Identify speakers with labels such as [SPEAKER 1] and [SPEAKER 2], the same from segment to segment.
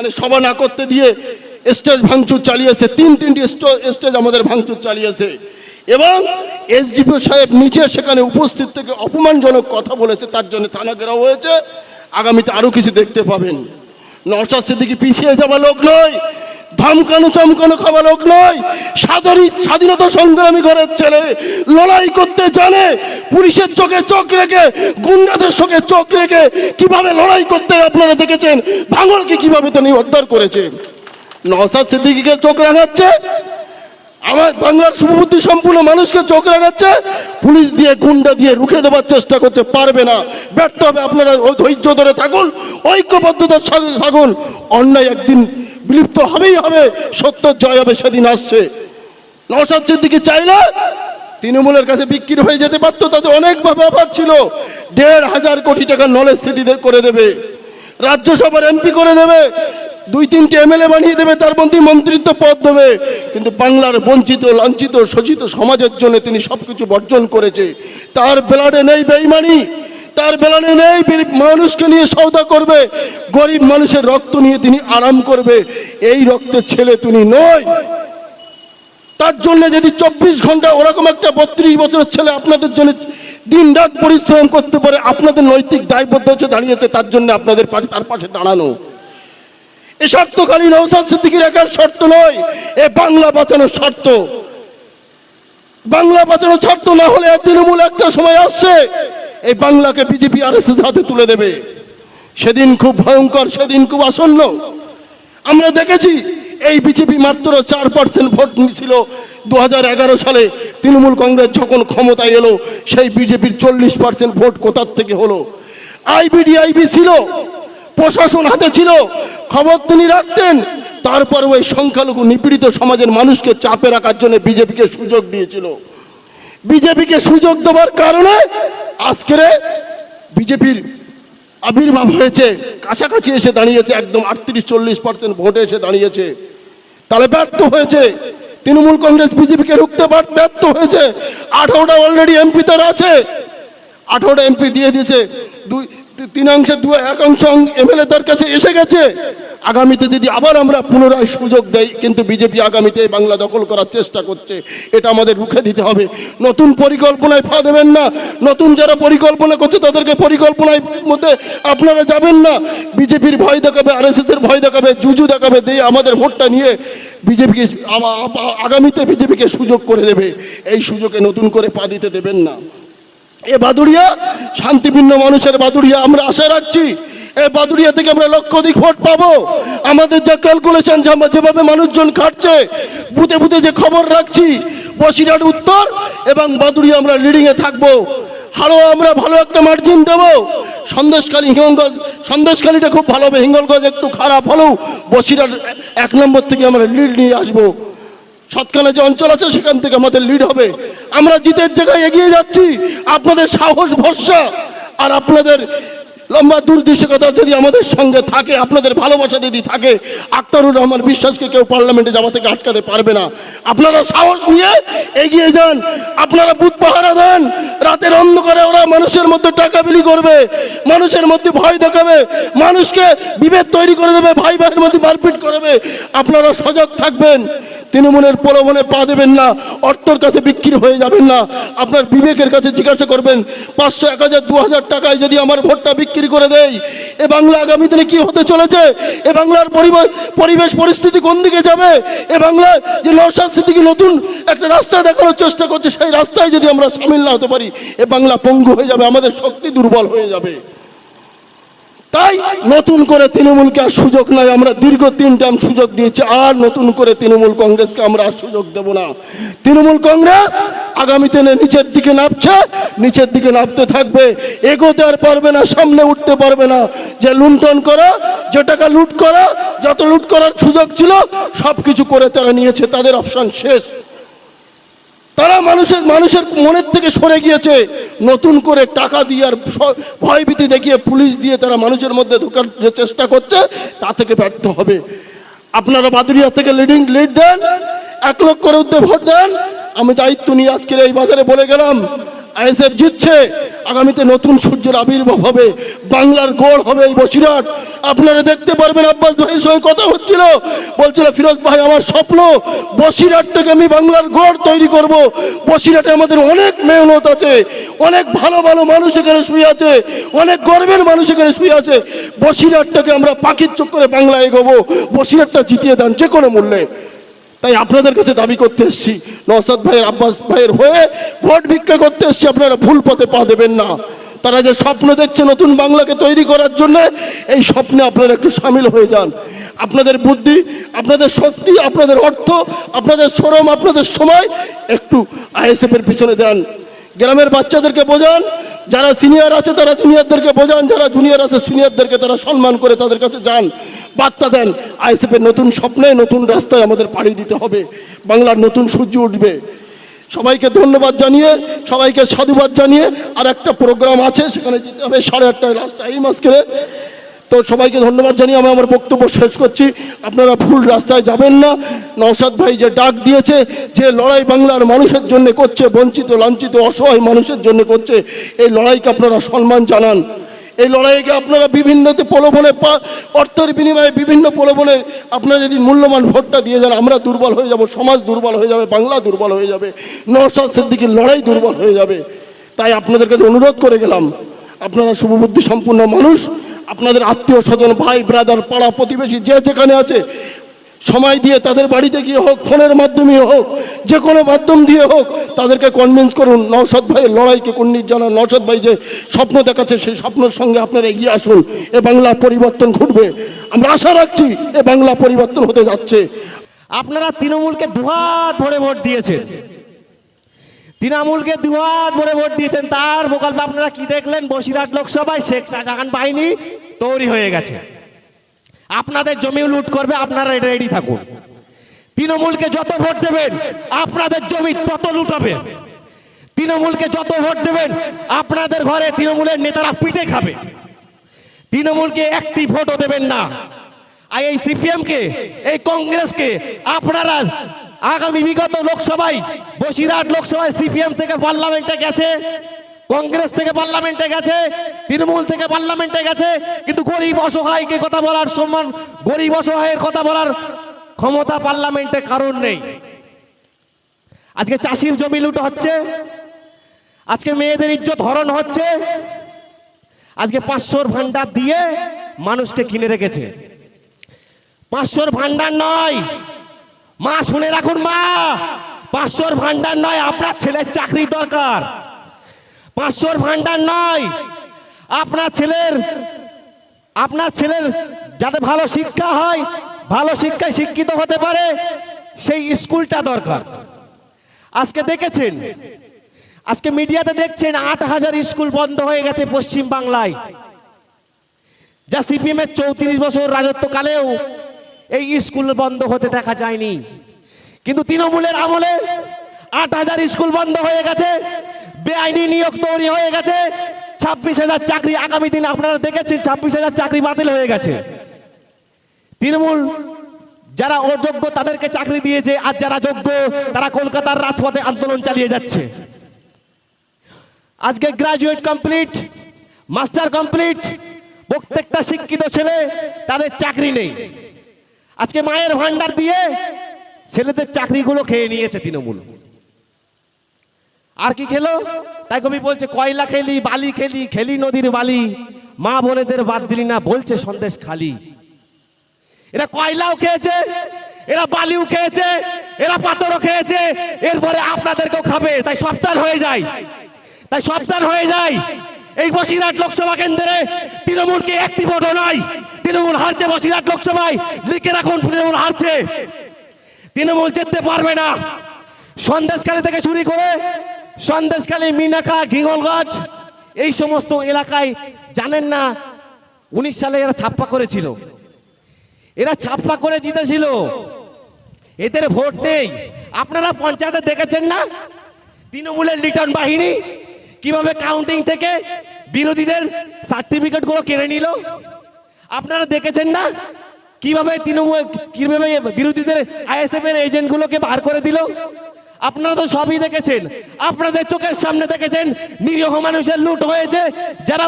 [SPEAKER 1] মানে সভা না করতে দিয়ে স্টেজ ভাঙচুর চালিয়েছে, তিন তিনটি স্টো- স্টেজ আমাদের ভাঙচুর চালিয়েছে। এবং এসডিপিও সাহেব নিচে সেখানে উপস্থিত থেকে অপমানজনক কথা বলেছে, তার জন্য থানা ঘেরাও হয়েছে। আগামীতে আরও কিছু দেখতে পাবেন। নশা সিদ্দিকি পিছিয়ে যাওয়া লোক নয় ধমকানো চমকানো খাবার লোক নয় সাধারণ স্বাধীনতা সংগ্রামী ঘরের ছেলে লড়াই করতে জানে, পুলিশের চোখে চোখ রেখে, গুন্ডাদের চোখে চোখ রেখে কীভাবে লড়াই করতে আপনারা দেখেছেন? ভাঙলকে কীভাবে তিনি উদ্ধার করেছেন? নওসাদ সিদ্দিকিকে চোখ রাঙাচ্ছে? আমার বাংলার শুভবুদ্ধি সম্পূর্ণ মানুষকে চোখ রাখাচ্ছে পুলিশ দিয়ে গুন্ডা দিয়ে রুখে দেওয়ার চেষ্টা করছে, পারবে না। ব্যর্থ হবে আপনারা ধৈর্য ধরে থাকুন ঐক্যবদ্ধতার সঙ্গে থাকুন অন্যায় একদিন বিলুপ্ত হবেই হবে, সত্য জয় হবে, সেদিন আসছে। নওশাদ সিদ্দিকি চাইলে তৃণমূলের কাছে বিক্রি হয়ে যেতে পারতো, তাতে অনেকভাবে অভাব ছিল। দেড় হাজার কোটি টাকা নলেজ সিটি করে দেবে। রাজ্যসভার এমপি করে দেবে। দুই তিনটে এমএলএ বানিয়ে দেবে, তার মধ্যে মন্ত্রিত্ব পদ দেবে। কিন্তু বাংলার বঞ্চিত, লাঞ্ছিত, শোষিত সমাজের জন্য তিনি সবকিছু বর্জন করেছে। তার বেলাডে নেই বেইমানি, তার বেলানে নেই মানুষকে নিয়ে সৌদা করবে। গরিব মানুষের রক্ত নিয়ে তিনি আরাম করবে। এই রক্তের ছেলে তিনি নয়। তার জন্য যদি চব্বিশ ঘণ্টা ওরকম একটা বত্রিশ বছরের ছেলে আপনাদের জন্য দিন রাত পরিশ্রম করতে পারে, আপনাদের নৈতিক দায়বদ্ধ হচ্ছে দাঁড়িয়েছে, তার জন্য আপনাদের পাশে তার পাশে দাঁড়ানো। এ শর্তকালী নৌসাদ সিদ্দিকির একার শর্ত নয়, এ বাংলা বাঁচানোর শর্ত। বাংলা বাঁচানোর শর্ত না হলে তৃণমূল একটা সময় আসছে, এই বাংলাকে বিজেপি আর হাতে তুলে দেবে। সেদিন খুব ভয়ঙ্কর, সেদিন খুব আসন্ন। আমরা দেখেছি, এই বিজেপি মাত্র চার পার্সেন্ট ভোট ছিল দু সালে। তৃণমূল কংগ্রেস যখন ক্ষমতায় এলো, সেই বিজেপির চল্লিশ পার্সেন্ট ভোট কোথার থেকে হলো? আইবিডিআইবি ছিল। প্রশাসন হাতে ছিল। খবর তিনি রাখতেন। তারপর ওই সংখ্যালঘু নিপীড়িত সমাজের মানুষকে চাপে রাখার জন্য বিজেপিকে সুযোগ দিয়েছিল। বিজেপিকে সুযোগ দেওয়ার কারণে আজকের বিজেপির আবির্ভাব হয়েছে। কাছাকাছি এসে দাঁড়িয়েছে, একদম আটত্রিশ, চল্লিশ পার্সেন্ট ভোটে এসে দাঁড়িয়েছে। তাহলে ব্যর্থ হয়েছে। তৃণমূল কংগ্রেস বিজেপিকে রুখতে ব্যর্থ হয়েছে। আঠারোটা অলরেডি এমপি তার আছে। আঠারোটা এমপি দিয়ে দিয়েছে। দুই তিন অংশে দু এক অংশ তার কাছে এসে গেছে। আগামীতে যদি আবার আমরা পুনরায় সুযোগ দেই, কিন্তু বিজেপি আগামীতে বাংলা দখল করার চেষ্টা করছে, এটা আমাদের রুখে দিতে হবে। নতুন পরিকল্পনায় ফা দেবেন না। নতুন যারা পরিকল্পনা করছে, তাদেরকে পরিকল্পনায় মধ্যে আপনারা যাবেন না। বিজেপির ভয় দেখাবে আর এর ভয় দেখাবে জুজু দেখাবে, দিয়ে আমাদের ভোটটা নিয়ে বিজেপিকে আগামীতে বিজেপিকে সুযোগ করে দেবে। এই সুযোগে নতুন করে পা দিতে দেবেন না। এ বাদুড়িয়া, শান্তিপূর্ণ মানুষের বাদুড়িয়া আমরা আশা রাখছি। এ বাদুড়িয়া থেকে আমরা লক্ষ অধিক ভোট পাবো। আমাদের যা ক্যালকুলেশন যেভাবে মানুষজন খাটছে বুতে বুতে যে খবর রাখছি, বসিরহাট উত্তর এবং বাদুড়িয়া আমরা লিডিংয়ে থাকব। হারো আমরা ভালো একটা মার্জিন দেবো। সন্দেশকালী হিঙ্গলগঞ্জ সন্দেশকালীটা খুব ভালো হবে। হিঙ্গলগঞ্জ একটু খারাপ হলেও বসিরহাট এক নম্বর থেকে আমরা লিড নিয়ে আসব। সাতখানে যে অঞ্চল আছে, সেখান থেকে আমাদের লিড হবে। আমরা জিতের জায়গায় এগিয়ে যাচ্ছি। আপনাদের সাহস ভরসা। আর আপনাদের লম্বা দূরদৃষ্টিকতা যদি আমাদের সঙ্গে থাকে, আপনাদের ভালোবাসা যদি থাকে, আক্তারুর রহমান বিশ্বাসকে কেউ পার্লামেন্টে যাওয়া থেকে আটকাতে পারবে না। আপনারা সাহস নিয়ে এগিয়ে যান, আপনারা বুথ পাহারা দেন, রাতের অন্ধকারে ওরা মানুষের মধ্যে টাকা বিলি করবে, মানুষের মধ্যে ভয় দেখাবে, মানুষকে বিভেদ তৈরি করে দেবে, ভাই ভাইয়ের মধ্যে মারপিট করবে। আপনারা সজাগ থাকবেন, তৃণমূলের প্রলোভনে পা দেবেন না, অর্থর কাছে বিক্রি হয়ে যাবেন না। আপনার বিবেকের কাছে জিজ্ঞাসা করবেন, পাঁচশো এক হাজার, দু হাজার টাকায় যদি আমার ভোটটা বিক্রি করে দেয় এ বাংলা আগামী দিনে কি হতে চলেছে? এ বাংলার পরিবেশ পরিবেশ পরিস্থিতি কোন দিকে যাবে? এ বাংলা যে নশাদ স্মৃতিকে নতুন? একটা রাস্তা দেখানোর চেষ্টা করছে, সেই রাস্তায় যদি আমরা সামিল না হতে পারি, এ বাংলা পঙ্গু হয়ে যাবে, আমাদের শক্তি দুর্বল হয়ে যাবে। তাই নতুন করে তৃণমূলকে আর সুযোগ নাই। আমরা দীর্ঘ তিন টাইম সুযোগ দিয়েছি, আর নতুন করে তৃণমূল কংগ্রেসকে আমরা আর সুযোগ দেব না। তৃণমূল কংগ্রেস আগামী দিনে নিচের দিকে নামছে, নিচের দিকে নামতে থাকবে। এগোতে আর পারবে না, সামনে উঠতে পারবে না। যে লুণ্ঠন করা, যে টাকা লুট করা, যত লুট করার সুযোগ ছিল সব কিছু করে তারা নিয়েছে, তাদের অপশন শেষ। তারা মানুষের মানুষের মনের থেকে সরে গিয়েছে। নতুন করে টাকা দিয়ে আর ভয়ভীতি দেখিয়ে পুলিশ দিয়ে তারা মানুষের মধ্যে ঢোকার যে চেষ্টা করছে, তা থেকে ব্যর্থ হবে। আপনারা বাদুরিয়া থেকে লিডিং লিড দেন, এক লক্ষ করে উদ্যোগ ভোট দেন। আমি দায়িত্ব নিয়ে আজকের এই বাজারে বলে গেলাম। আইএসএফ জিতছে। আগামীতে নতুন সূর্যের আবির্ভাব হবে। বাংলার গড় হবে এই বসিরহাট। আপনারা দেখতে পারবেন আব্বাস ভাইয়ের সঙ্গে কথা হচ্ছিল। বলছিল, ফিরোজ ভাই, আমার স্বপ্ন বসিরহাটটাকে আমি বাংলার গড় তৈরি করব। বসিরহাটে আমাদের অনেক মেহনত আছে। অনেক ভালো ভালো মানুষ এখানে শুয়ে আছে। অনেক গর্বের মানুষ এখানে শুয়ে আছে। বসিরহাটটাকে আমরা পাখির চোখ করে বাংলায় এগোবো। বসিরহাটটা জিতিয়ে দেন যে কোনো মূল্যে। তাই আপনাদের কাছে দাবি করতে এসছি। নসাদ ভাইয়ের, আব্বাস ভাইয়ের হয়ে ভোট ভিক্ষা করতে এসেছি, আপনারা ভুল পথে পা দেবেন না। তারা যে স্বপ্ন দেখছে নতুন বাংলাকে তৈরি করার জন্য, এই স্বপ্নে আপনারা একটু সামিল হয়ে যান। আপনাদের বুদ্ধি, আপনাদের শক্তি, আপনাদের অর্থ, আপনাদের শ্রম, আপনাদের সময় একটু আইএসএফ এর পিছনে দেন। গ্রামের বাচ্চাদেরকে বোঝান, যারা সিনিয়র আছে তারা জুনিয়রদেরকে বোঝান, যারা জুনিয়র আছে সিনিয়রদেরকে তারা সম্মান করে তাদের কাছে যান, বার্তা দেন। আইএসএফ এর নতুন স্বপ্নে নতুন রাস্তায় আমাদের পাড়ি দিতে হবে। বাংলার নতুন সূর্য উঠবে। সবাইকে ধন্যবাদ জানিয়ে, সবাইকে সাধুবাদ জানিয়ে আর একটা প্রোগ্রাম আছে, সেখানে যেতে হবে সাড়ে আটটায় লাস্ট টাইম আজকে তো সবাইকে ধন্যবাদ জানিয়ে আমি আমার বক্তব্য শেষ করছি। আপনারা ভুল রাস্তায় যাবেন না। নওশাদ ভাই যে ডাক দিয়েছে, যে লড়াই বাংলার মানুষের জন্য করছে, বঞ্চিত, লাঞ্ছিত, অসহায় মানুষের জন্য করছে, এই লড়াইকে আপনারা সম্মান জানান। এই লড়াইকে আপনারা বিভিন্ন প্রলোভনে অর্থের বিনিময়ে বিভিন্ন প্রলোভনে আপনারা যদি মূল্যবান ভোটটা দিয়ে যান, আমরা দুর্বল হয়ে যাব, সমাজ দুর্বল হয়ে যাবে, বাংলা দুর্বল হয়ে যাবে, নওশাদ সিদ্দিকির লড়াই দুর্বল হয়ে যাবে। তাই আপনাদের কাছে অনুরোধ করে গেলাম, আপনারা শুভবুদ্ধি সম্পূর্ণ মানুষ আপনাদের আত্মীয় স্বজন, ভাই ব্রাদার পাড়া প্রতিবেশী যে যেখানে আছে, সময় দিয়ে তাদের বাড়িতে গিয়ে হোক, ফোনের মাধ্যমে হোক, যে কোনো মাধ্যম দিয়ে হোক, তাদেরকে কনভিন্স করুন, নওশাদ ভাইয়ের লড়াইকে কন্নির জানান। নওশাদ ভাই যে স্বপ্ন দেখাচ্ছে, সেই স্বপ্নের সঙ্গে আপনারা এগিয়ে আসুন। এ বাংলা পরিবর্তন ঘটবে। আমরা আশা রাখছি এ বাংলা পরিবর্তন হতে যাচ্ছে।
[SPEAKER 2] আপনারা তৃণমূলকে দুহাত ভরে ভোট দিয়েছেন। তৃণমূলকে দুহাত ভরে ভোট দিয়েছেন। তার প্রকল্পে আপনারা কি দেখলেন? বসিরহাট লোকসভায় শেখ শাহজাহান বাহিনী তৈরি হয়ে গেছে। আপনাদের জমি লুট করবে, আপনারা রেডি থাকুন। তৃণমূলকে যত ভোট দেবেন, আপনাদের জমি তত লুট হবে তৃণমূলকে যত ভোট দেবেন, আপনাদের ঘরে তৃণমূলের নেতারা পিঠে খাবে। তৃণমূলকে একটি ভোটও দেবেন না। আর এই সিপিএম কে এই কংগ্রেসকে আপনারা আগামী বিগত লোকসভায়, বসিরহাট লোকসভায় সিপিএম থেকে পার্লামেন্টে গেছে। কংগ্রেস থেকে পার্লামেন্টে গেছে, তৃণমূল থেকে পার্লামেন্টে গেছে, কিন্তু গরিব অসহায়কে কথা বলার সম্মান, গরিব অসহায়ের কথা বলার ক্ষমতা পার্লামেন্টে কারণ নেই। আজকে চাষির জমি লুট হচ্ছে, আজকে মেয়েদের ইজ্জত হরণ হচ্ছে, আজকে পাঁচশোর ভান্ডার দিয়ে মানুষকে কিনে রেখেছে। পাঁচশোর ভান্ডার নয়, মা শুনে রাখুন মা, পাঁচশোর ভান্ডার নয়, আপনার ছেলের চাকরি দরকার। পাঁচশোর ভান্ডার নয় আপনার ছেলের আপনার ছেলের যাতে ভালো শিক্ষা হয়, ভালো শিক্ষায় শিক্ষিত হতে পারে, সেই স্কুলটা দরকার। আজকে দেখেছেন, আজকে মিডিয়াতে দেখছেন আট হাজার স্কুল বন্ধ হয়ে গেছে পশ্চিম বাংলায়। যা সিপিএম এর চৌত্রিশ বছর রাজত্বকালেও এই স্কুল বন্ধ হতে দেখা যায়নি। কিন্তু তৃণমূলের আমলে আট হাজার স্কুল বন্ধ হয়ে গেছে বেআইনি নিয়োগ তৈরি হয়ে গেছে। ছাব্বিশ হাজার চাকরি আগামী দিনে আপনারা দেখেছেন, ছাব্বিশ হাজার চাকরি বাতিল হয়ে গেছে। তৃণমূল যারা অযোগ্য তাদেরকে চাকরি দিয়েছে, আর যারা যোগ্য তারা কলকাতার রাজপথে আন্দোলন চালিয়ে যাচ্ছে। আজকে গ্রাজুয়েট কমপ্লিট মাস্টার কমপ্লিট প্রত্যেকটা শিক্ষিত ছেলে তাদের চাকরি নেই। আজকে মায়ের ভান্ডার দিয়ে ছেলেদের চাকরিগুলো খেয়ে নিয়েছে তৃণমূল। আর কি খেলো? তাই কবি বলছে, কয়লা খেলি, বালি খেলি খেলি নদীর বালি। মা বোনেদের বাদ দিলি না, বলছে সন্দেশ খালি। এরা কয়লাও খেয়েছে, এরা বালিও খেয়েছে, এরা পাথরও খেয়েছে, এরপরে আপনাদেরকেও খাবে। তাই সপ্তাহ হয়ে যায়। তাই সপ্তাহ হয়ে যায়। এই বসিরহাট লোকসভা কেন্দ্রে তৃণমূলকে একটি ভোটও নয় তৃণমূল হারছে বসিরহাট লোকসভায়। লিখে রাখুন, তৃণমূল হারছে। তৃণমূল জিততে পারবে না। সন্দেশখালী থেকে শুরু করে সন্দেশখালী মিনাকা ঘিঙ্গলগঞ্জ এই সমস্ত এলাকায় জানেন না উনিশ সালে এরা ছাপ্পা করেছিল। এরা ছাপ্পা করে জিতেছিল। এদের ভোট নেই। আপনারা পঞ্চায়েতে দেখেছেন না? তৃণমূলের রিটার্ন বাহিনী কীভাবে কাউন্টিং থেকে বিরোধীদের সার্টিফিকেটগুলো কেড়ে নিল? আপনারা দেখেছেন না? কীভাবে তৃণমূল, কীভাবে বিরোধীদের আইএসএফ এর এজেন্ট গুলোকে বার করে দিল? আপনারা তো সবই দেখেছেন। আপনাদের চোখের সামনে দেখেছেন, নিরীহ মানুষের লুট হয়েছে। যারা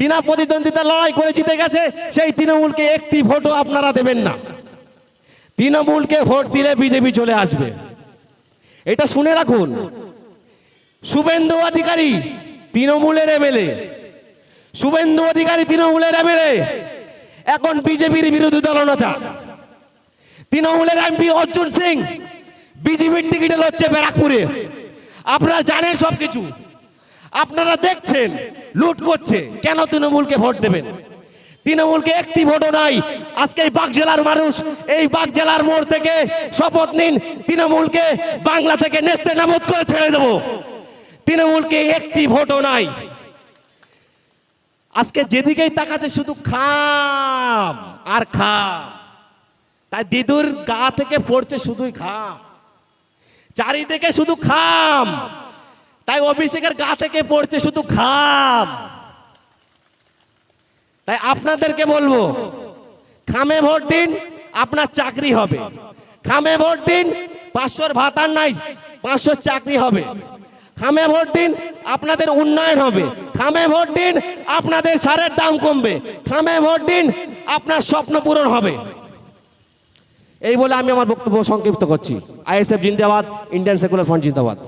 [SPEAKER 2] বিনা প্রতিদ্বন্দ্বিতা লড়াই করে জিতে গেছে, সেই তৃণমূলকে একটি ভোটও আপনারা দেবেন না। তৃণমূলকে ভোট দিলে বিজেপি চলে আসবে। এটা শুনে রাখুন। শুভেন্দু অধিকারী তৃণমূলের এমএলএ শুভেন্দু অধিকারী তৃণমূলের এমএলএ এখন বিজেপির বিরোধী দলনেতা। তৃণমূলের এমপি অর্জুন সিং। বিজেপির টিকিটে হচ্ছে ব্যারাকপুরে। আপনারা জানেন সব কিছু আপনারা দেখছেন, লুট করছে। কেন তৃণমূলকে ভোট দেবেন? তৃণমূলকে একটি ভোটও নাই। আজকে এই বাঘ জেলার মানুষ, এই বাঘ জেলার মোড় থেকে শপথ নিন, তৃণমূলকে বাংলা থেকে নেস্তে নামত করে ছেড়ে দেবো। তৃণমূলকে একটি ভোটও নাই। আজকে যেদিকেই তাকাচ্ছে শুধু খাম আর খাম। তাই দিদুর গা থেকে পড়ছে শুধুই খাম। চারিদিকে শুধু খাম। তাই অভিষেকের গা থেকে পড়ছে শুধু খাম। তাই আপনাদেরকে বলব, খামে ভোট দিন, আপনার চাকরি হবে। খামে ভোট দিন, পাঁচশোর ভাতার নাই, পাঁচশোর চাকরি হবে। খামে ভোট দিন, আপনাদের উন্নয়ন হবে। খামে ভোট দিন, আপনাদের সারের দাম কমবে। খামে ভোট দিন, আপনার স্বপ্ন পূরণ হবে। এই বলে আমি আমার বক্তব্য সংক্ষিপ্ত করছি। আইএসএফ জিন্দাবাদ ইন্ডিয়ান সেকুলার ফ্রন্ট জিন্দাবাদ।